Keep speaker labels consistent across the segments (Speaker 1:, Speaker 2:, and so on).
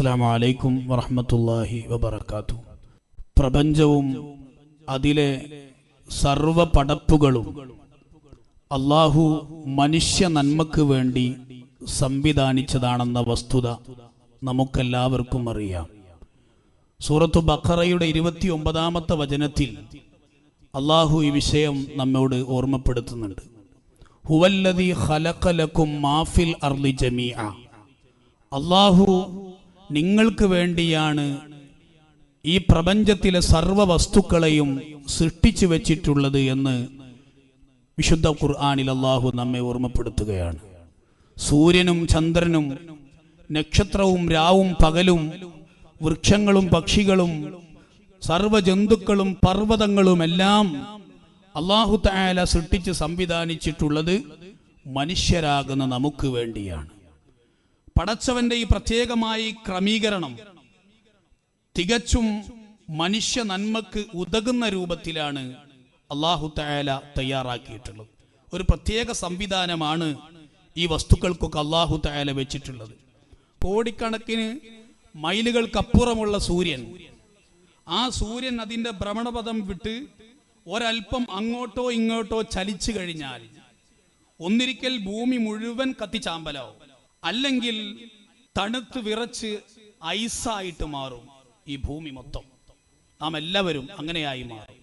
Speaker 1: അസ്സാം വലൈക്കും വറഹമത്തല്ലാഹി വബർക്കാത്തു പ്രപഞ്ചവും അതിലെ സർവ പടപ്പുകളും അള്ളാഹു മനുഷ്യ നന്മക്ക് വേണ്ടി സംവിധാനിച്ചതാണെന്ന വസ്തുത നമുക്കെല്ലാവർക്കും അറിയാം. സൂറത്തു ബഖറയുടെ ഇരുപത്തി ഒമ്പതാമത്തെ വചനത്തിൽ അള്ളാഹു ഈ വിഷയം നമ്മോട് ഓർമ്മപ്പെടുത്തുന്നുണ്ട്. ഹുവല്ലതി ഖലഖലക്കും മാഫിൽ അർലി ജമീഅ. അള്ളാഹു നിങ്ങൾക്ക് വേണ്ടിയാണ് ഈ പ്രപഞ്ചത്തിലെ സർവ വസ്തുക്കളെയും സൃഷ്ടിച്ചു വച്ചിട്ടുള്ളത് എന്ന് വിശുദ്ധ ഖുർആാനിൽ അള്ളാഹു നമ്മെ ഓർമ്മപ്പെടുത്തുകയാണ്. സൂര്യനും ചന്ദ്രനും നക്ഷത്രവും രാവും പകലും വൃക്ഷങ്ങളും പക്ഷികളും സർവ ജന്തുക്കളും പർവതങ്ങളുമെല്ലാം അള്ളാഹു തായാല സൃഷ്ടിച്ച് സംവിധാനിച്ചിട്ടുള്ളത് മനുഷ്യരാകുന്ന നമുക്ക് വേണ്ടിയാണ്. പടച്ചവന്റെ ഈ പ്രത്യേകമായി ക്രമീകരണം തികച്ചും മനുഷ്യ നന്മക്ക് ഉതകുന്ന രൂപത്തിലാണ് അള്ളാഹു തയാല തയ്യാറാക്കിയിട്ടുള്ളത്. ഒരു പ്രത്യേക സംവിധാനമാണ് ഈ വസ്തുക്കൾക്കൊക്കെ അള്ളാഹു തയാല വെച്ചിട്ടുള്ളത്. കോടിക്കണക്കിന് മൈലുകൾക്കപ്പുറമുള്ള സൂര്യൻ. ആ സൂര്യൻ അതിന്റെ ഭ്രമണപഥം വിട്ട് ഒരൽപ്പം അങ്ങോട്ടോ ഇങ്ങോട്ടോ ചലിച്ചു കഴിഞ്ഞാൽ ഒന്നിരിക്കൽ ഭൂമി മുഴുവൻ കത്തിച്ചാമ്പലാവും. അല്ലെങ്കിൽ തണുത്ത് വിറച്ച് ഐസായിട്ട് മാറും ഈ ഭൂമി മൊത്തം. നാം എല്ലാവരും അങ്ങനെയായി മാറും.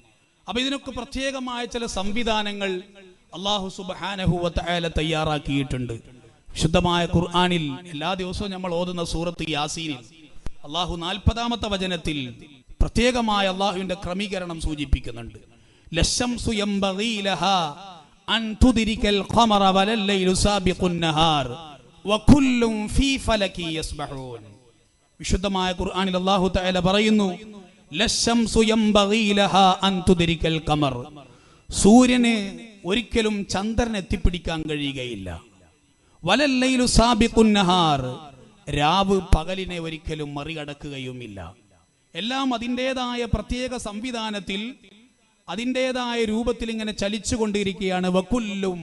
Speaker 1: അപ്പൊ ഇതിനൊക്കെ പ്രത്യേകമായ ചില സംവിധാനങ്ങൾ അള്ളാഹു സുബാനഹുവല തയ്യാറാക്കിയിട്ടുണ്ട്. ശുദ്ധമായ ഖുർആാനിൽ എല്ലാ ദിവസവും നമ്മൾ ഓതുന്ന സൂറത്ത് യാസീനിൽ അള്ളാഹു നാൽപ്പതാമത്തെ വചനത്തിൽ പ്രത്യേകമായ അള്ളാഹുവിന്റെ ക്രമീകരണം സൂചിപ്പിക്കുന്നുണ്ട്. അൻ തുദ്രിക്കൽ ഖമറ വലല്ലൈലു സാബിഖുൻ നഹാർ. വകുല്ലും ഫീ ഫലകി യസ്ബഹൂൻ. വിശുദ്ധമായ ഖുർആനിൽ അല്ലാഹു തആല പറയുന്നു ലശംസു യംബഗീ ലഹാ അൻ തുദ്രിക്കൽ സൂര്യന് ഒരിക്കലും ചന്ദ്രൻ എത്തിപ്പിടിക്കാൻ കഴിയുകയില്ല. വലല്ലയിലു സാബിഖുൻ നഹാർ. രാവ് പകലിനെ ഒരിക്കലും മറികടക്കുകയുമില്ല. എല്ലാം അതിന്റെതായ പ്രത്യേക സംവിധാനത്തിൽ അതിന്റെതായ രൂപത്തിൽ ഇങ്ങനെ ചലിച്ചുകൊണ്ടിരിക്കുകയാണ്. വകുല്ലും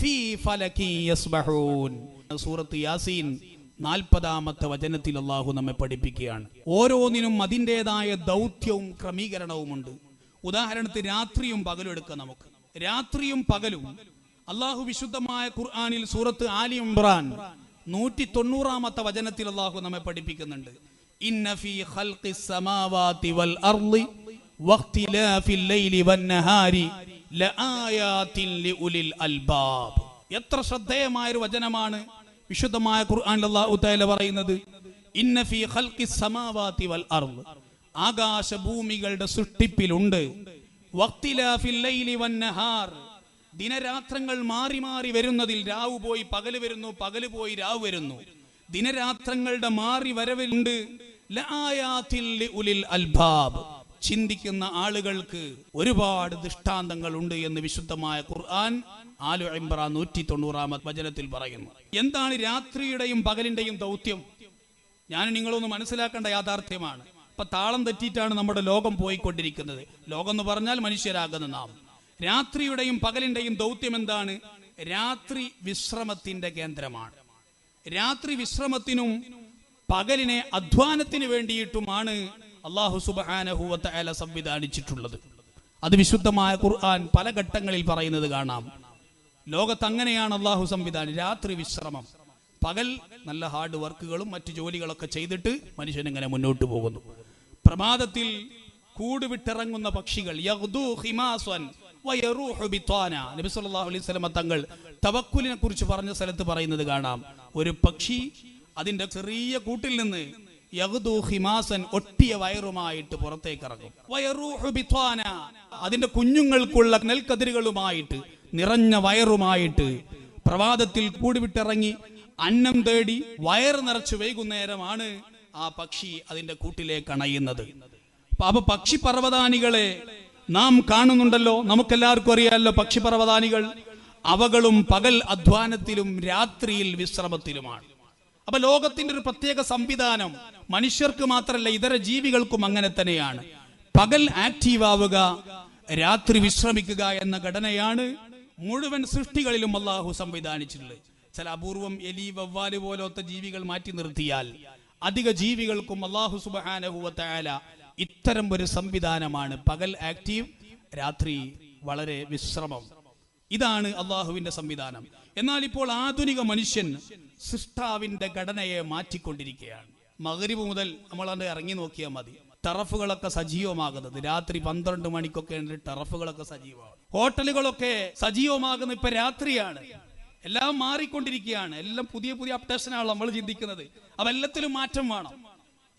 Speaker 1: ഫീ ഫലകി യസ്ബഹൂൻ. സൂറത്ത് യാസീൻ നാൽപ്പതാമത്തെ വചനത്തിൽ അള്ളാഹു നമ്മെ പഠിപ്പിക്കുകയാണ്. ഓരോന്നിനും അതിന്റെതായ ദൗത്യവും ക്രമീകരണവുമുണ്ട്. ഉദാഹരണത്തിന് രാത്രിയും പകലും എടുക്കാം നമുക്ക്. രാത്രിയും പകലും അള്ളാഹു വിശുദ്ധമായ ഖുർആാനിൽ സൂറത്ത് ആലി ഇമ്രാൻ നൂറ്റി തൊണ്ണൂറാമത്തെ വചനത്തിൽ അള്ളാഹു നമ്മെ പഠിപ്പിക്കുന്നുണ്ട്. എത്ര ശ്രദ്ധേയമായ ഒരു വചനമാണ്. വിശുദ്ധമായ ഖുർആനിൽ അല്ലാഹു തആല പറയുന്നത് ഇന്ന ഫീ ഖൽഖിസ് സമാവാതി വൽ അർൾ ആകാശ ഭൂമികളുടെ സൃഷ്ടിപ്പിലുണ്ട് വഖ്തിലാഫിൽ ലൈലി വന്നഹാർ ദിനരാത്രങ്ങൾ മാറി മാറി വരുന്നതിൽ രാവ് പോയി പകൽ വരുന്നു പകൽ പോയി രാവ് വരുന്നു. ദിനരാത്രങ്ങളുടെ മാറി വരവിലുണ്ട്. ലായാതിൽ ലിഉലിൽ അൽബാബ്. ചിന്തിക്കുന്ന ആളുകൾക്ക് ഒരുപാട് ദൃഷ്ടാന്തങ്ങൾ ഉണ്ട് എന്ന് വിശുദ്ധമായ ഖുർആൻ ആലു ഇമ്ര നൂറ്റി തൊണ്ണൂറാമത് വചനത്തിൽ പറയുന്നു. എന്താണ് രാത്രിയുടെയും പകലിന്റെയും ദൗത്യം? ഞാൻ നിങ്ങളൊന്ന് മനസ്സിലാക്കേണ്ട യാഥാർത്ഥ്യമാണ്. ഇപ്പൊ താളം തെറ്റിയിട്ടാണ് നമ്മുടെ ലോകം പോയിക്കൊണ്ടിരിക്കുന്നത്. ലോകം എന്ന് പറഞ്ഞാൽ മനുഷ്യരാകുന്ന നാം. രാത്രിയുടെയും പകലിന്റെയും ദൗത്യം എന്താണ്? രാത്രി വിശ്രമത്തിന്റെ കേന്ദ്രമാണ്. രാത്രി വിശ്രമത്തിനും പകലിനെ അധ്വാനത്തിന് വേണ്ടിയിട്ടുമാണ് അള്ളാഹു സുബാനഹുവത്ത അല സംവിധാനിച്ചിട്ടുള്ളത്. അത് വിശുദ്ധമായ ഖുർആൻ പല ഘട്ടങ്ങളിൽ പറയുന്നത് കാണാം. ലോകത്ത് അങ്ങനെയാണ് അള്ളാഹു സംവിധാനം. രാത്രി വിശ്രമം. പകൽ നല്ല ഹാർഡ് വർക്കുകളും മറ്റു ജോലികളൊക്കെ ചെയ്തിട്ട് മനുഷ്യൻ ഇങ്ങനെ മുന്നോട്ട് പോകുന്നു. പ്രമാദത്തിൽ കൂടുവിട്ടിറങ്ങുന്ന പക്ഷികൾ തങ്ങൾ തവക്കുലിനെ കുറിച്ച് പറഞ്ഞ സ്ഥലത്ത് പറയുന്നത് കാണാം. ഒരു പക്ഷി അതിന്റെ ചെറിയ കൂട്ടിൽ നിന്ന് ഹിമാസൻ ഒട്ടിയ വയറുമായിട്ട് പുറത്തേക്ക് ഇറങ്ങും വയറൂഹു ബിത്വാന. അതിന്റെ കുഞ്ഞുങ്ങൾക്കുള്ള നെൽക്കതിരുകളുമായിട്ട് നിറഞ്ഞ വയറുമായിട്ട് പ്രഭാതത്തിൽ കൂടിവിട്ടിറങ്ങി അന്നം തേടി വയറ് നിറച്ച് വൈകുന്നേരമാണ് ആ പക്ഷി അതിന്റെ കൂട്ടിലേക്ക് അണയുന്നത്. അപ്പൊ പക്ഷി പർവതാനികളെ നാം കാണുന്നുണ്ടല്ലോ നമുക്കെല്ലാവർക്കും അറിയാമല്ലോ പക്ഷി പർവതാനികൾ അവകളും പകൽ അധ്വാനത്തിലും രാത്രിയിൽ വിശ്രമത്തിലുമാണ്. അപ്പൊ ലോകത്തിന്റെ ഒരു പ്രത്യേക സംവിധാനം മനുഷ്യർക്ക് മാത്രമല്ല ഇതര ജീവികൾക്കും അങ്ങനെ തന്നെയാണ്. പകൽ ആക്റ്റീവ് ആവുക രാത്രി വിശ്രമിക്കുക എന്ന ഘടനയാണ് മുഴുവൻ സൃഷ്ടികളിലും അള്ളാഹു സംവിധാനിച്ചിട്ടുള്ളത്. ചില അപൂർവം എലി വവ്വാൽ പോലത്തെ ജീവികൾ മാറ്റി നിർത്തിയാൽ അധിക ജീവികൾക്കും അള്ളാഹു സുബാനഹുവല ഇത്തരം ഒരു സംവിധാനമാണ് പകൽ ആക്റ്റീവ് രാത്രി വളരെ വിശ്രമം. ഇതാണ് അള്ളാഹുവിന്റെ സംവിധാനം. എന്നാൽ ഇപ്പോൾ ആധുനിക മനുഷ്യൻ സൃഷ്ടാവിന്റെ ഘടനയെ മാറ്റിക്കൊണ്ടിരിക്കുകയാണ്. മകരിവ് മുതൽ നമ്മളത് ഇറങ്ങി നോക്കിയാൽ മതി. ടറഫുകളൊക്കെ സജീവമാകുന്നത്. രാത്രി പന്ത്രണ്ട് മണിക്കൊക്കെ ടറഫുകളൊക്കെ സജീവമാണ്. ഹോട്ടലുകളൊക്കെ സജീവമാകുന്ന ഇപ്പൊ രാത്രിയാണ്. എല്ലാം മാറിക്കൊണ്ടിരിക്കുകയാണ്. എല്ലാം പുതിയ പുതിയ അപ്ഡേഷനാണ് നമ്മൾ ചിന്തിക്കുന്നത്. അപ്പൊ എല്ലാത്തിലും മാറ്റം വേണം.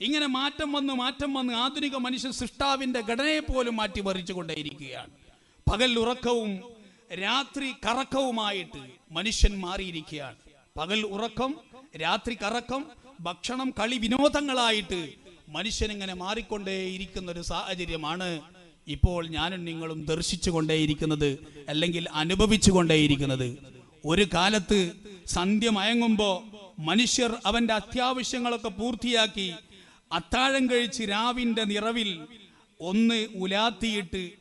Speaker 1: ഇങ്ങനെ മാറ്റം വന്ന് മാറ്റം വന്ന് ആധുനിക മനുഷ്യൻ സൃഷ്ടാവിന്റെ ഘടനയെ പോലും മാറ്റി കൊണ്ടേയിരിക്കുകയാണ് പകൽ ഉറക്കവും രാത്രി കറക്കവുമായിട്ട് മനുഷ്യൻ മാറിയിരിക്കുകയാണ്. പകൽ ഉറക്കം രാത്രി കറക്കം ഭക്ഷണം കളി വിനോദങ്ങളായിട്ട് മനുഷ്യൻ ഇങ്ങനെ മാറിക്കൊണ്ടേയിരിക്കുന്ന ഒരു സാഹചര്യമാണ് ഇപ്പോൾ ഞാനും നിങ്ങളും ദർശിച്ചു കൊണ്ടേയിരിക്കുന്നത് അല്ലെങ്കിൽ അനുഭവിച്ചു കൊണ്ടേയിരിക്കുന്നത് ഒരു കാലത്ത് സന്ധ്യ മയങ്ങുമ്പോൾ മനുഷ്യർ അവന്റെ അത്യാവശ്യങ്ങളൊക്കെ പൂർത്തിയാക്കി അത്താഴം കഴിച്ച് രാവിന്റെ നിറവിൽ ഒന്ന് ഉലാത്തിയിട്ട്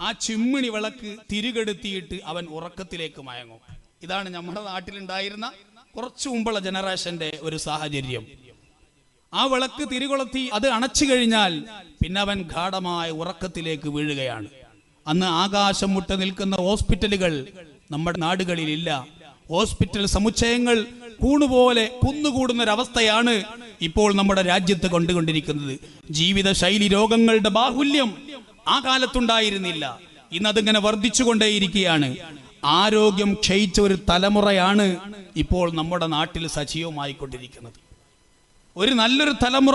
Speaker 1: ആ ചിമ്മിണി വിളക്ക് തിരികെടുത്തിയിട്ട് അവൻ ഉറക്കത്തിലേക്ക് മയങ്ങും. ഇതാണ് നമ്മുടെ നാട്ടിലുണ്ടായിരുന്ന കുറച്ചു മുമ്പുള്ള ജനറേഷന്റെ ഒരു സാഹചര്യം. ആ വിളക്ക് തിരികൊളത്തി അത് അണച്ചു കഴിഞ്ഞാൽ പിന്നെ അവൻ ഗാഠമായ ഉറക്കത്തിലേക്ക് വീഴുകയാണ്. അന്ന് ആകാശം മുട്ട നിൽക്കുന്ന ഹോസ്പിറ്റലുകൾ നമ്മുടെ നാടുകളിൽ ഇല്ല ഹോസ്പിറ്റൽ സമുച്ചയങ്ങൾ കൂണുപോലെ കുന്നുകൂടുന്ന ഒരവസ്ഥയാണ് ഇപ്പോൾ നമ്മുടെ രാജ്യത്ത് കൊണ്ടുകൊണ്ടിരിക്കുന്നത്. ജീവിതശൈലി രോഗങ്ങളുടെ ബാഹുല്യം ആ കാലത്തുണ്ടായിരുന്നില്ല. ഇന്നതിങ്ങനെ വർദ്ധിച്ചുകൊണ്ടേയിരിക്കുകയാണ്. ആരോഗ്യം ക്ഷയിച്ച ഒരു തലമുറയാണ് ഇപ്പോൾ നമ്മുടെ നാട്ടിൽ സജീവമായിക്കൊണ്ടിരിക്കുന്നത്. ഒരു നല്ലൊരു തലമുറ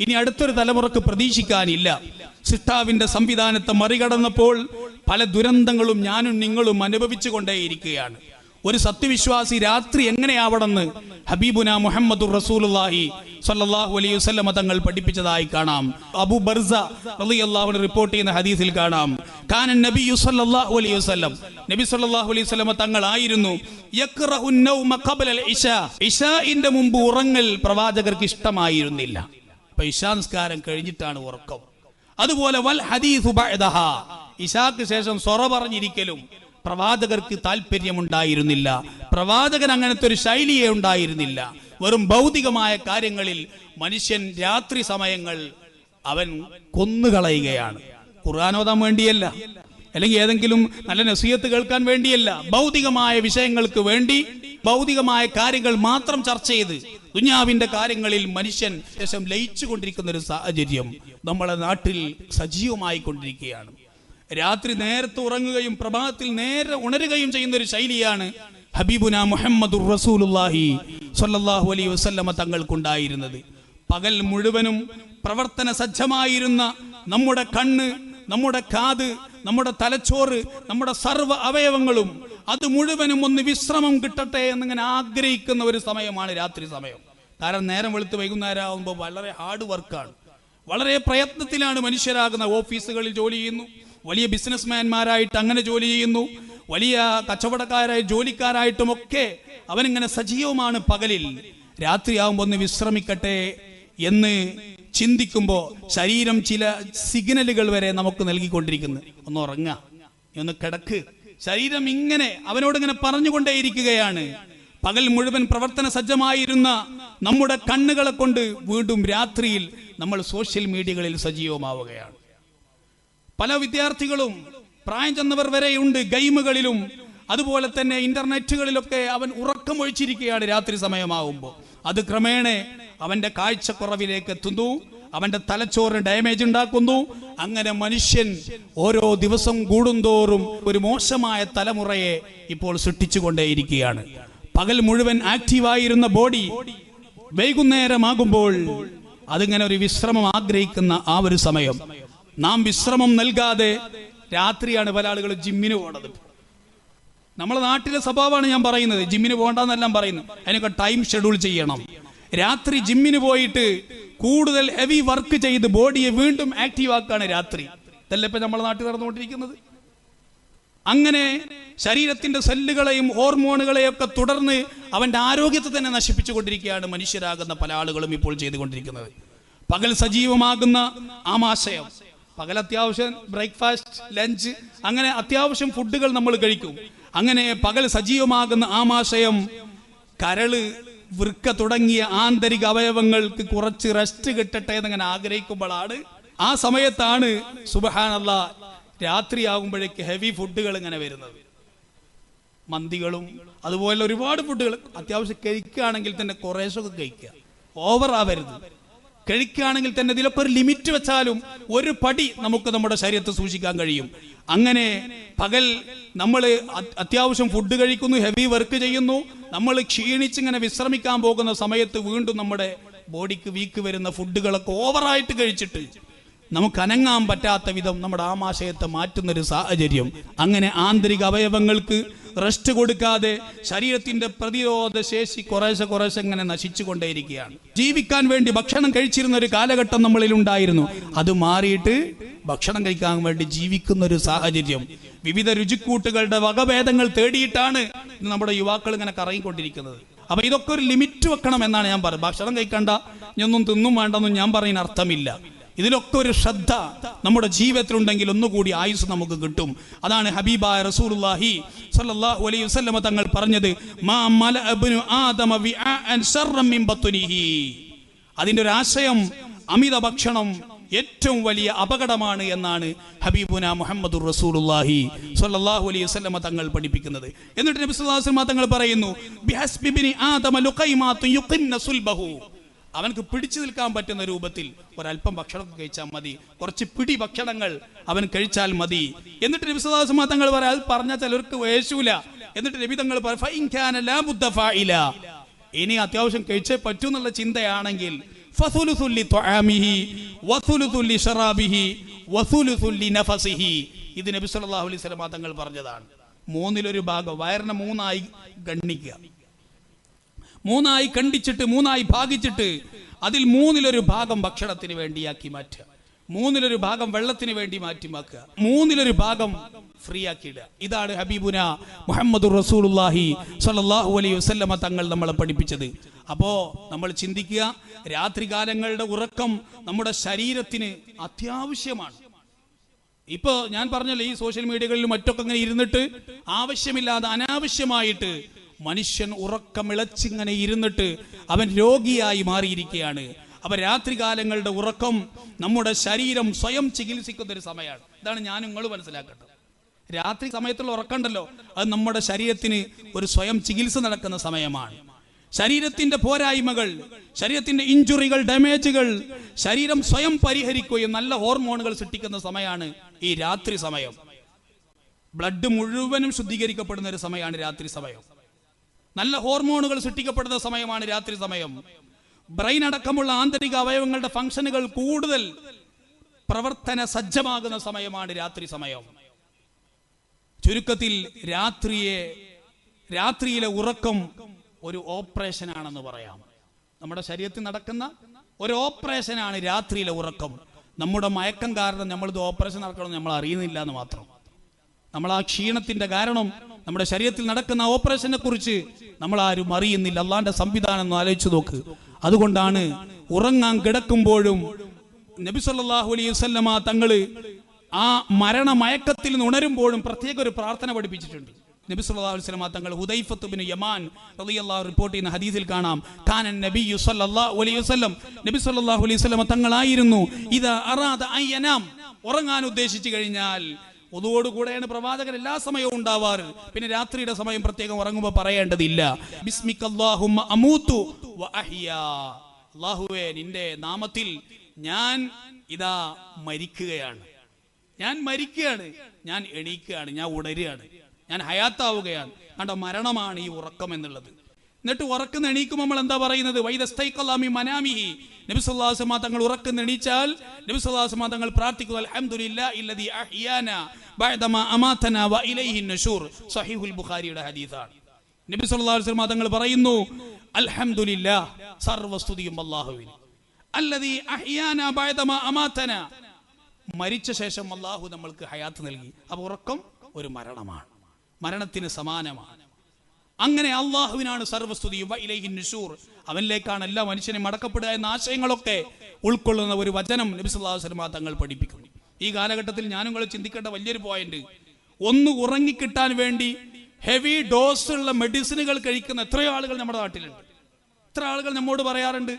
Speaker 1: ഇനി അടുത്തൊരു തലമുറയ്ക്ക് പ്രതീക്ഷിക്കാനില്ല. സിട്ടാവിന്റെ സംവിധാനത്തെ മറികടന്നപ്പോൾ പല ദുരന്തങ്ങളും ഞാനും നിങ്ങളും അനുഭവിച്ചു കൊണ്ടേയിരിക്കുകയാണ് ഒരു സത്യവിശ്വാസി രാത്രി എങ്ങനെയാവണമെന്ന് ഹബീബുന മുഹമ്മദ് റസൂലുള്ളാഹി സല്ലല്ലാഹു അലൈഹി വസല്ലമ തങ്ങൾ പഠിപ്പിച്ചതായി കാണാം. അബു ബർസ റളിയല്ലാഹു അൻഹു റിപ്പോർട്ട് ചെയ്യുന്ന ഹദീസിൽ കാണാം. കാനൻ നബിയു സല്ലല്ലാഹു അലൈഹി വസല്ലം. നബി സല്ലല്ലാഹു അലൈഹി വസല്ലമ തങ്ങൾ ആയിരുന്നു. യക്റഹു നൗമ ഖബല ഇശാ ഇശാഇന്റെ മുമ്പ് ഉറങ്ങൽ പ്രവാചകർക്ക് ഇഷ്ടമായിരുന്നില്ല. അപ്പൊ ഇശാ കഴിഞ്ഞിട്ടാണ് ഉറക്കം. അതുപോലെ വൽ ഹദീസു ബഅദഹ. ഇശാക്ക് ശേഷം സൊറ പറഞ്ഞിരിക്കലും പ്രവാചകർക്ക് താല്പര്യമുണ്ടായിരുന്നില്ല പ്രവാചകൻ അങ്ങനത്തെ ഒരു ശൈലിയെ ഉണ്ടായിരുന്നില്ല. വെറും ഭൗതികമായ കാര്യങ്ങളിൽ മനുഷ്യൻ രാത്രി സമയങ്ങൾ അവൻ കൊന്നുകളയുകയാണ്. ഖുർആൻ ഓതാൻ വേണ്ടിയല്ല. അല്ലെങ്കിൽ ഏതെങ്കിലും നല്ല നസീഹത്ത് കേൾക്കാൻ വേണ്ടിയല്ല. ഭൗതികമായ വിഷയങ്ങൾക്ക് വേണ്ടി ഭൗതികമായ കാര്യങ്ങൾ മാത്രം ചർച്ച ചെയ്ത് ദുഞ്ഞാവിന്റെ കാര്യങ്ങളിൽ മനുഷ്യൻ ശേഷം ലയിച്ചു കൊണ്ടിരിക്കുന്ന ഒരു സാഹചര്യം നമ്മളെ നാട്ടിൽ സജീവമായി കൊണ്ടിരിക്കുകയാണ് രാത്രി നേരത്തെ ഉറങ്ങുകയും പ്രഭാതത്തിൽ നേരെ ഉണരുകയും ചെയ്യുന്ന ഒരു ശൈലിയാണ് ഹബീബുന മുഹമ്മദുർ റസൂലുല്ലാഹി സ്വല്ലല്ലാഹു അലൈ വസല്ലമ തങ്ങൾക്കുണ്ടായിരുന്നത്. പകൽ മുഴുവനും പ്രവർത്തന സജ്ജമായിരുന്ന നമ്മുടെ കണ്ണ് നമ്മുടെ കാത് നമ്മുടെ തലച്ചോറ് നമ്മുടെ സർവ അവയവങ്ങളും അത് മുഴുവനും ഒന്ന് വിശ്രമം കിട്ടട്ടെ എന്നിങ്ങനെ ആഗ്രഹിക്കുന്ന ഒരു സമയമാണ് രാത്രി സമയം. കാരണം നേരം വെളുത്ത് വൈകുന്നേരം ആകുമ്പോൾ വളരെ ഹാർഡ് വർക്കാണ് വളരെ പ്രയത്നത്തിലാണ് മനുഷ്യരാകുന്ന ഓഫീസുകളിൽ ജോലി ചെയ്യുന്നു. വലിയ ബിസിനസ്മാൻമാരായിട്ട് അങ്ങനെ ജോലി ചെയ്യുന്നു. വലിയ കച്ചവടക്കാരായ ജോലിക്കാരായിട്ടുമൊക്കെ അവനിങ്ങനെ സജീവമാണ് പകലിൽ. രാത്രിയാവുമ്പോൾ ഒന്ന് വിശ്രമിക്കട്ടെ എന്ന് ചിന്തിക്കുമ്പോൾ ശരീരം ചില സിഗ്നലുകൾ വരെ നമുക്ക് നൽകിക്കൊണ്ടിരിക്കുന്നു. ഒന്ന് ഉറങ്ങ ഒന്ന് കിടക്ക്. ശരീരം ഇങ്ങനെ അവനോട് ഇങ്ങനെ പറഞ്ഞുകൊണ്ടേയിരിക്കുകയാണ്. പകൽ മുഴുവൻ പ്രവർത്തന സജ്ജമായിരുന്ന നമ്മുടെ കണ്ണുകളെ കൊണ്ട് വീണ്ടും രാത്രിയിൽ നമ്മൾ സോഷ്യൽ മീഡിയകളിൽ സജീവമാവുകയാണ്. പല വിദ്യാർത്ഥികളും പ്രായം ചെന്നവർ വരെയുണ്ട് ഗെയിമുകളിലും. അതുപോലെ തന്നെ ഇന്റർനെറ്റുകളിലൊക്കെ അവൻ ഉറക്കമൊഴിച്ചിരിക്കുകയാണ് രാത്രി സമയമാകുമ്പോൾ അത് ക്രമേണ അവന്റെ കാഴ്ചക്കുറവിലേക്ക് എത്തുന്നു. അവന്റെ തലച്ചോറിന് ഡാമേജ് ഉണ്ടാക്കുന്നു. അങ്ങനെ മനുഷ്യൻ ഓരോ ദിവസം കൂടുന്തോറും ഒരു മോശമായ തലമുറയെ ഇപ്പോൾ സൃഷ്ടിച്ചുകൊണ്ടേയിരിക്കുകയാണ്. പകൽ മുഴുവൻ ആക്റ്റീവായിരുന്ന ബോഡി വൈകുന്നേരമാകുമ്പോൾ അതിങ്ങനെ ഒരു വിശ്രമം ആഗ്രഹിക്കുന്ന ആ ഒരു സമയം. നാം വിശ്രമം നൽകാതെ രാത്രിയാണ് പല ആളുകളും ജിമ്മിന് പോണത്. നമ്മളെ നാട്ടിലെ സ്വഭാവമാണ് ഞാൻ പറയുന്നത്. ജിമ്മിന് പോകണ്ടെന്നെല്ലാം പറയുന്നു. അതിനൊക്കെ ടൈം ഷെഡ്യൂൾ ചെയ്യണം. രാത്രി ജിമ്മിന് പോയിട്ട് കൂടുതൽ ഹെവി വർക്ക് ചെയ്ത് ബോഡിയെ വീണ്ടും ആക്റ്റീവ് ആക്കുകയാണ് രാത്രി. ഇതല്ലേ ഇപ്പൊ നമ്മളെ നാട്ടിൽ നടന്നുകൊണ്ടിരിക്കുന്നത്? അങ്ങനെ ശരീരത്തിന്റെ സെല്ലുകളെയും ഹോർമോണുകളെയും ഒക്കെ തുടർന്ന് അവന്റെ ആരോഗ്യത്തെ തന്നെ നശിപ്പിച്ചുകൊണ്ടിരിക്കുകയാണ് മനുഷ്യരാകുന്ന പല ആളുകളും ഇപ്പോൾ ചെയ്തുകൊണ്ടിരിക്കുന്നത്. പകൽ സജീവമാകുന്ന ആമാശയം പകൽ അത്യാവശ്യം ബ്രേക്ക്ഫാസ്റ്റ് ലഞ്ച് അങ്ങനെ അത്യാവശ്യം ഫുഡുകൾ നമ്മൾ കഴിക്കും. അങ്ങനെ പകൽ സജീവമാകുന്ന ആമാശയം കരൾ വൃക്ക തുടങ്ങിയ ആന്തരിക അവയവങ്ങൾക്ക് കുറച്ച് റെസ്റ്റ് കിട്ടട്ടെ എന്നങ്ങനെ ആഗ്രഹിക്കുമ്പോഴാണ് ആ സമയത്താണ് സുബഹാനല്ല രാത്രിയാകുമ്പോഴേക്ക് ഹെവി ഫുഡുകൾ ഇങ്ങനെ വരുന്നത്. മന്തികളും അതുപോലെ ഒരുപാട് ഫുഡുകൾ അത്യാവശ്യം കഴിക്കുകയാണെങ്കിൽ തന്നെ കുറേശ്ശൊക്കെ കഴിക്കുക. ഓവർ ആവരുത്. കഴിക്കുകയാണെങ്കിൽ തന്നെ ഇതിലൊക്കെ ഒരു ലിമിറ്റ് വെച്ചാലും ഒരു പടി നമുക്ക് നമ്മുടെ ശരീരത്തെ സൂക്ഷിക്കാൻ കഴിയും. അങ്ങനെ പകൽ നമ്മൾ അത്യാവശ്യം ഫുഡ് കഴിക്കുന്നു ഹെവി വർക്ക് ചെയ്യുന്നു. നമ്മൾ ക്ഷീണിച്ച് ഇങ്ങനെ വിശ്രമിക്കാൻ പോകുന്ന സമയത്ത് വീണ്ടും നമ്മുടെ ബോഡിക്ക് വീക്ക് വരുന്ന ഫുഡുകളൊക്കെ ഓവറായിട്ട് കഴിച്ചിട്ട് നമുക്ക് അനങ്ങാൻ പറ്റാത്ത വിധം നമ്മുടെ ആമാശയത്തെ മാറ്റുന്നൊരു സാഹചര്യം. അങ്ങനെ ആന്തരിക അവയവങ്ങൾക്ക് റെസ്റ്റ് കൊടുക്കാതെ ശരീരത്തിന്റെ പ്രതിരോധ ശേഷി കുറേശ്ശെ കുറേശ്ശെ ഇങ്ങനെ നശിച്ചുകൊണ്ടേയിരിക്കുകയാണ്. ജീവിക്കാൻ വേണ്ടി ഭക്ഷണം കഴിച്ചിരുന്ന ഒരു കാലഘട്ടം നമ്മളിൽ ഉണ്ടായിരുന്നു. അത് മാറിയിട്ട് ഭക്ഷണം കഴിക്കാൻ വേണ്ടി ജീവിക്കുന്ന ഒരു സാഹചര്യം. വിവിധ രുചിക്കൂട്ടുകളുടെ വകഭേദങ്ങൾ തേടിയിട്ടാണ് നമ്മുടെ യുവാക്കൾ ഇങ്ങനെ കറങ്ങിക്കൊണ്ടിരിക്കുന്നത്. അപ്പൊ ഇതൊക്കെ ഒരു ലിമിറ്റ് വെക്കണം എന്നാണ് ഞാൻ പറയുന്നത്. ഭക്ഷണം കഴിക്കണ്ട ഇനിയൊന്നും തിന്നും വേണ്ടെന്നും ഞാൻ പറയുന്ന അർത്ഥമില്ല. ഇതിലൊക്കെ ഒരു ശ്രദ്ധ നമ്മുടെ ജീവിതത്തിലുണ്ടെങ്കിൽ ഒന്നുകൂടി ആയുസ് നമുക്ക് കിട്ടും. അതാണ് ഹബീബായ റസൂലുള്ളാഹി സ്വല്ലല്ലാഹു അലൈഹി വസല്ലമ തങ്ങൾ പറഞ്ഞത് മാ മല ഇബ്നു ആദമ വിആൻ ശർറൻ മിൻ ബത്നിഹി അതിന്റെ ഒരു ആശയം അമിത ഭക്ഷണം ഏറ്റവും വലിയ അപകടമാണ് എന്നാണ് ഹബീബുന മുഹമ്മദ് റസൂലുള്ളാഹി സ്വല്ലല്ലാഹു അലൈഹി വസല്ലമ തങ്ങൾ പഠിപ്പിക്കുന്നത്. എന്നിട്ട് നബി സല്ലല്ലാഹു അലൈഹി വസല്ലമ തങ്ങൾ പറയുന്നു ബിഹസ്ബി ഇബ്നി ആദമ ലുഖൈമാത്തു യുഖിന്ന സുൽബഹു. അവനക്ക് പിടിച്ചു നിൽക്കാൻ പറ്റുന്ന രൂപത്തിൽ ഒരല്പം ഭക്ഷണം കഴിച്ചാൽ മതി. കുറച്ച് പിടി ഭക്ഷണങ്ങൾ അവൻ കഴിച്ചാൽ മതി. എന്നിട്ട് വസല്ലമ തങ്ങൾ പറയാം അത് പറഞ്ഞാൽ ചിലർക്ക് വേശൂല. എന്നിട്ട് നബി തങ്ങൾ പറയും "ഫഇൻ കാന ലാ ബുദ്ദ ഇനി അത്യാവശ്യം കഴിച്ചേ പറ്റൂ എന്നുള്ള ചിന്തയാണെങ്കിൽ ഇത് നബി സല്ലല്ലാഹു അലൈഹി വസല്ലം തങ്ങൾ പറഞ്ഞതാണ്. മൂന്നിലൊരു ഭാഗം വയറിനെ മൂന്നായി ഗണ്ണിക്കുക. മൂന്നായി കണ്ടിച്ചിട്ട് മൂന്നായി ഭാഗിച്ചിട്ട് അതിൽ മൂന്നിലൊരു ഭാഗം ഭക്ഷണത്തിന് വേണ്ടിയാക്കി മാറ്റുക. മൂന്നിലൊരു ഭാഗം വെള്ളത്തിന് വേണ്ടി മാറ്റി മാക്കുക മൂന്നിലൊരു ഭാഗം ഫ്രീ ആക്കിയിടുക ഇതാണ് ഹബീബുന മുഹമ്മദ് റസൂലുള്ളാഹി സ്വല്ലല്ലാഹു അലൈഹി വസല്ലമ തങ്ങൾ നമ്മളെ പഠിപ്പിച്ചത്. അപ്പോ നമ്മൾ ചിന്തിക്കുക രാത്രികാലങ്ങളുടെ ഉറക്കം നമ്മുടെ ശരീരത്തിന് അത്യാവശ്യമാണ്. ഇപ്പൊ ഞാൻ പറഞ്ഞല്ലോ ഈ സോഷ്യൽ മീഡിയകളിലും മറ്റൊക്കെ ഇങ്ങനെ ഇരുന്നിട്ട് ആവശ്യമില്ലാതെ അനാവശ്യമായിട്ട് മനുഷ്യൻ ഉറക്കമിളച്ചിങ്ങനെ ഇരുന്നിട്ട് അവൻ രോഗിയായി മാറിയിരിക്കുകയാണ്. അപ്പൊ രാത്രികാലങ്ങളുടെ ഉറക്കം നമ്മുടെ ശരീരം സ്വയം ചികിത്സിക്കുന്ന ഒരു സമയമാണ്. ഇതാണ് ഞാൻ നിങ്ങൾ മനസ്സിലാക്കേണ്ടത്. രാത്രി സമയത്തുള്ള ഉറക്കമുണ്ടല്ലോ. അത് നമ്മുടെ ശരീരത്തിന് ഒരു സ്വയം ചികിത്സ നടക്കുന്ന സമയമാണ്. ശരീരത്തിന്റെ പോരായ്മകൾ ശരീരത്തിന്റെ ഇഞ്ചുറികൾ ഡാമേജുകൾ ശരീരം സ്വയം പരിഹരിക്കുകയും നല്ല ഹോർമോണുകൾ സൃഷ്ടിക്കുന്ന സമയമാണ് ഈ രാത്രി സമയം. ബ്ലഡ് മുഴുവനും ശുദ്ധീകരിക്കപ്പെടുന്ന ഒരു സമയമാണ് രാത്രി സമയം. നല്ല ഹോർമോണുകൾ സൃഷ്ടിക്കപ്പെടുന്ന സമയമാണ് രാത്രി സമയം. ബ്രെയിൻ അടക്കമുള്ള ആന്തരിക അവയവങ്ങളുടെ ഫംഗ്ഷനുകൾ കൂടുതൽ പ്രവർത്തന സജ്ജമാകുന്ന സമയമാണ് രാത്രി സമയം. ചുരുക്കത്തിൽ രാത്രിയെ രാത്രിയിലെ ഉറക്കം ഒരു ഓപ്പറേഷൻ ആണെന്ന് പറയാം. നമ്മുടെ ശരീരത്തിൽ നടക്കുന്ന ഒരു ഓപ്പറേഷൻ ആണ് രാത്രിയിലെ ഉറക്കം. നമ്മുടെ മയക്കം കാരണം നമ്മളിത് ഓപ്പറേഷൻ നടക്കണം നമ്മൾ അറിയുന്നില്ല എന്ന് മാത്രം. നമ്മൾ ആ ക്ഷീണത്തിന്റെ കാരണം നമ്മുടെ ശരീരത്തിൽ നടക്കുന്ന ഓപ്പറേഷനെ കുറിച്ച് നമ്മൾ ആരും അറിയുന്നില്ല. അള്ളാന്റെ സംവിധാനം ഒന്ന് ആലോചിച്ച് നോക്ക്. അതുകൊണ്ടാണ് ഉറങ്ങാൻ കിടക്കുമ്പോഴും നബി സല്ലല്ലാഹു അലൈഹി വസല്ലമ തങ്ങൾ ആ മരണ മയക്കത്തിൽ നിന്ന് ഉണരുമ്പോഴും പ്രത്യേക ഒരു പ്രാർത്ഥന പഠിപ്പിച്ചിട്ടുണ്ട്. നബി സല്ലല്ലാഹു അലൈഹി വസല്ലമ തങ്ങൾ ഹുദൈഫത്ത് ബിൻ യമാൻ റളിയല്ലാഹു റിപ്പോർട്ട് ചെയ്യുന്ന ഹദീസിൽ കാണാം. കാനൻ നബിയു സല്ലല്ലാഹു അലൈഹി വസല്ലം. നബി സല്ലല്ലാഹു അലൈഹി വസല്ലമ തങ്ങളായിരുന്നു. ഇദാ അറാദ അൻ ഉറങ്ങാൻ ഉദ്ദേശിച്ചു കഴിഞ്ഞാൽ ഒതുവോടുകൂടെയാണ് പ്രവാചകൻ എല്ലാ സമയവും ഉണ്ടാവാറ്. പിന്നെ രാത്രിയുടെ സമയം പ്രത്യേകം ഉറങ്ങുമ്പോൾ പറയേണ്ടതില്ല. നിന്റെ നാമത്തിൽ ഞാൻ ഇതാ മരിക്കുകയാണ്. ഞാൻ മരിക്കുകയാണ്. ഞാൻ എണീക്കുകയാണ്. ഞാൻ ഉണരുകയാണ്. ഞാൻ ഹയാത്താവുകയാണ്. കണ്ടോ മരണമാണ് ഈ ഉറക്കം എന്നുള്ളത്. എന്നിട്ട് ഉറക്കുന്ന എണീക്കുമ്പോൾ നമ്മൾ എന്താ പറയുന്നത്? വൈദസ്തൈക്കല്ലാമി മനാമിഹി. നബി അലൈഹി തങ്ങൾ ഉറക്കുന്ന എണീച്ചാൽ നബി അലൈഹി തങ്ങൾ പ്രാർത്ഥിക്കുന്നു അൽഹംദുലില്ലാ ഇല്ലദി അഹ്യാന ബഅദമാ അമാതന വ ഇലൈഹി നശൂർ സഹീഹുൽ ബുഖാരിയുടെ ഹദീസാണ്. നബി സല്ലല്ലാഹു അലൈഹി വസല്ലം തങ്ങൾ പറയുന്നു അൽഹംദുലില്ലാ സർവസ്തുതിയും അല്ലാഹുവിന്. അല്ലദി അഹ്യാന ബഅദമാ അമാതന. മരിച്ച ശേഷം അല്ലാഹു നമ്മൾക്ക് ഹയാത്ത് നൽകി. അപ്പോൾ ഉറക്കം ഒരു മരണമാണ്. മരണത്തിന് സമാനമാണ്. അങ്ങനെ അള്ളാഹുവിനാണ് ഇലൈഹി അവനിലേക്കാണ് എല്ലാ മനുഷ്യനെ മടക്കപ്പെടുക എന്ന ആശയങ്ങളൊക്കെ ഉൾക്കൊള്ളുന്ന ഒരു വചനം നബി തങ്ങൾ പഠിപ്പിക്കുന്നു ഈ കാലഘട്ടത്തിൽ ഞാനും നിങ്ങൾ ചിന്തിക്കേണ്ട വലിയൊരു പോയിന്റ് ഒന്ന് ഉറങ്ങിക്കിട്ടാൻ വേണ്ടി ഹെവി ഡോസ് ഉള്ള മെഡിസിനുകൾ കഴിക്കുന്ന എത്രയോ ആളുകൾ നമ്മുടെ നാട്ടിലുണ്ട്. എത്ര ആളുകൾ നമ്മോട് പറയാറുണ്ട്?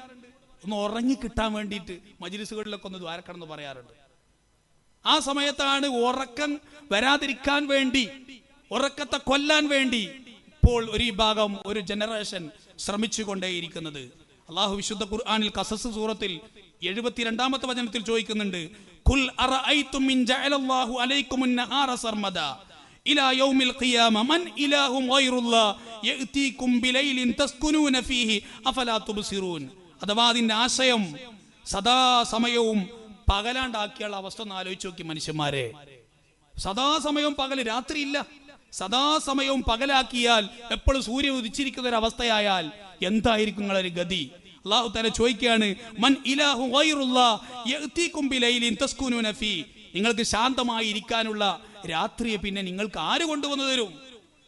Speaker 1: ഒന്ന് ഉറങ്ങിക്കിട്ടാൻ വേണ്ടിയിട്ട് മജിലിസുകളിലൊക്കെ ഒന്ന് ദ്വാരക്കണമെന്ന് പറയാറുണ്ട്. ആ സമയത്താണ് ഉറക്കം വരാതിരിക്കാൻ വേണ്ടി ഉറക്കത്തെ കൊല്ലാൻ വേണ്ടി ഇപ്പോൾ ഒരു വിഭാഗം ഒരു ജനറേഷൻ ശ്രമിച്ചുകൊണ്ടേയിരിക്കുന്നത്. അള്ളാഹു വിശുദ്ധ ഖുർആാനിൽ കസസ് സൂറത്തിൽ എഴുപത്തിരണ്ടാമത്തെ വചനത്തിൽ ചോദിക്കുന്നുണ്ട് കുൽ ജഅലല്ലാഹു സർമദ ഇലാ യൗമിൽ ഖിയാമ മൻ തസ്കുനൂന ഫീഹി അഫലാ തുബ്സിറൂൻ. അഥവാ അതിന്റെ ആശയം സദാസമയവും പകലാണ്ടാക്കിയുള്ള അവസ്ഥ ഒന്ന് ആലോചിച്ച് നോക്കി മനുഷ്യന്മാരെ. സദാസമയവും പകൽ രാത്രിയില്ല. സദാസമയവും പകലാക്കിയാൽ എപ്പോഴും സൂര്യൻ ഉദിച്ചിരിക്കുന്ന ഒരു അവസ്ഥയായാൽ എന്തായിരിക്കും നിങ്ങളൊരു ഗതി? അള്ളാഹു തന്നെ ചോദിക്കുകയാണ് മൻ ഇലാഹു നിങ്ങൾക്ക് ശാന്തമായി ഇരിക്കാനുള്ള രാത്രിയെ പിന്നെ നിങ്ങൾക്ക് ആര് കൊണ്ടുവന്നു തരും?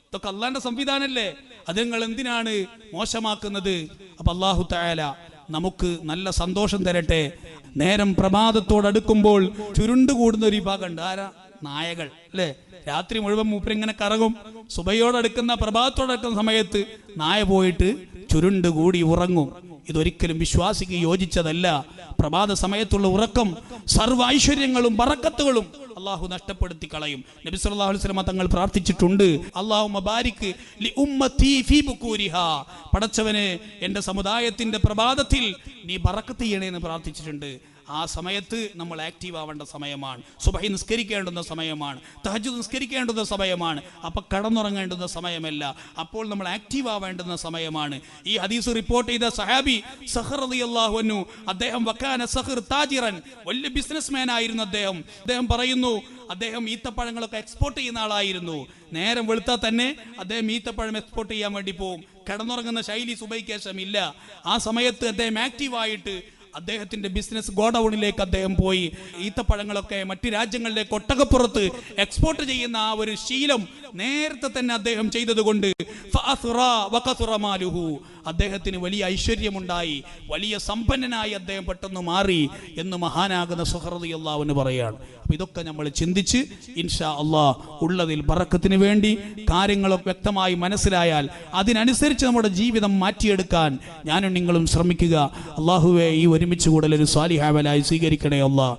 Speaker 1: ഇതൊക്കെ അള്ളാന്റെ സംവിധാനല്ലേ? അത് നിങ്ങൾ എന്തിനാണ് മോശമാക്കുന്നത്? അപ്പൊ അള്ളാഹു തായാല നമുക്ക് നല്ല സന്തോഷം തരട്ടെ. നേരം പ്രഭാതത്തോടടുക്കുമ്പോൾ ചുരുണ്ടുകൂടുന്ന ഒരു വിഭാഗമുണ്ട് ആരാ? നായകൾ അല്ലേ? രാത്രി മുഴുവൻ മൂപ്പരിങ്ങനെ കറകും സുബയോടടുക്കുന്ന പ്രഭാതത്തോടടുക്കുന്ന സമയത്ത് നായ പോയിട്ട് ചുരുണ്ടുകൂടി ഉറങ്ങും. ഇതൊരിക്കലും വിശ്വാസിക്ക് യോജിച്ചതല്ല. പ്രഭാത സമയത്തുള്ള ഉറക്കം സർവ ഐശ്വര്യങ്ങളും ബറക്കത്തുകളും അള്ളാഹു നഷ്ടപ്പെടുത്തി കളയും. നബി സല്ലല്ലാഹു അലൈഹി വസല്ലം തങ്ങൾ പ്രാർത്ഥിച്ചിട്ടുണ്ട്. അള്ളാഹു മബാരിക് ലി ഉമ്മത്തി ഫീ പടച്ചവനെ എന്റെ സമുദായത്തിന്റെ പ്രഭാതത്തിൽ നീ ബറക്കത്ത് ചെയ്യണേന്ന് പ്രാർത്ഥിച്ചിട്ടുണ്ട്. ആ സമയത്ത് നമ്മൾ ആക്റ്റീവ് ആവേണ്ട സമയമാണ്. സുബഹി നിസ്കരിക്കേണ്ടുന്ന സമയമാണ്. തഹജ് നിസ്കരിക്കേണ്ടുന്ന സമയമാണ്. അപ്പൊ കടന്നുറങ്ങേണ്ടുന്ന സമയമല്ല. അപ്പോൾ നമ്മൾ ആക്റ്റീവ് ആവേണ്ടുന്ന സമയമാണ്. ഈ ഹദീസ് റിപ്പോർട്ട് ചെയ്ത സഹാബി സഹർ റളിയല്ലാഹു അൻഹു അദ്ദേഹം വക്കാന സഹർ താജിറൻ വലിയ ബിസിനസ്മാൻ ആയിരുന്നു അദ്ദേഹം. അദ്ദേഹം പറയുന്നു അദ്ദേഹം ഈത്തപ്പഴങ്ങളൊക്കെ എക്സ്പോർട്ട് ചെയ്യുന്ന ആളായിരുന്നു. നേരം വെളുത്താൽ തന്നെ അദ്ദേഹം ഈത്തപ്പഴം എക്സ്പോർട്ട് ചെയ്യാൻ വേണ്ടി പോകും കിടന്നുറങ്ങുന്ന ശൈലി സുബൈക്കേശം ഇല്ല ആ സമയത്ത് അദ്ദേഹം ആക്റ്റീവായിട്ട് അദ്ദേഹത്തിന്റെ ബിസിനസ് ഗോഡൌണിലേക്ക് അദ്ദേഹം പോയി ഈത്തപ്പഴങ്ങളൊക്കെ മറ്റു രാജ്യങ്ങളിലേക്ക് ഒട്ടകപ്പുറത്ത് എക്സ്പോർട്ട് ചെയ്യുന്ന ആ ഒരു ശീലം നേരത്തെ തന്നെ അദ്ദേഹം ചെയ്തതുകൊണ്ട്. അദ്ദേഹത്തിന് വലിയ ഐശ്വര്യമുണ്ടായി. വലിയ സമ്പന്നനായി അദ്ദേഹം പെട്ടെന്ന് മാറി എന്ന് മഹാനാകുന്ന സുഹൃതി അള്ളാഹുവിന് പറയാണ്. അപ്പൊ ഇതൊക്കെ നമ്മൾ ചിന്തിച്ച് ഇൻഷാ അള്ളാഹ് ഉള്ളതിൽ പറക്കത്തിന് വേണ്ടി കാര്യങ്ങളൊക്കെ വ്യക്തമായി മനസ്സിലായാൽ അതിനനുസരിച്ച് നമ്മുടെ ജീവിതം മാറ്റിയെടുക്കാൻ ഞാനും നിങ്ങളും ശ്രമിക്കുക. അള്ളാഹുവെ ഈ ഒരുമിച്ച് കൂടുതൽ ഒരു സ്വാലിഹാവലായി സ്വീകരിക്കണേ അള്ളാഹ്.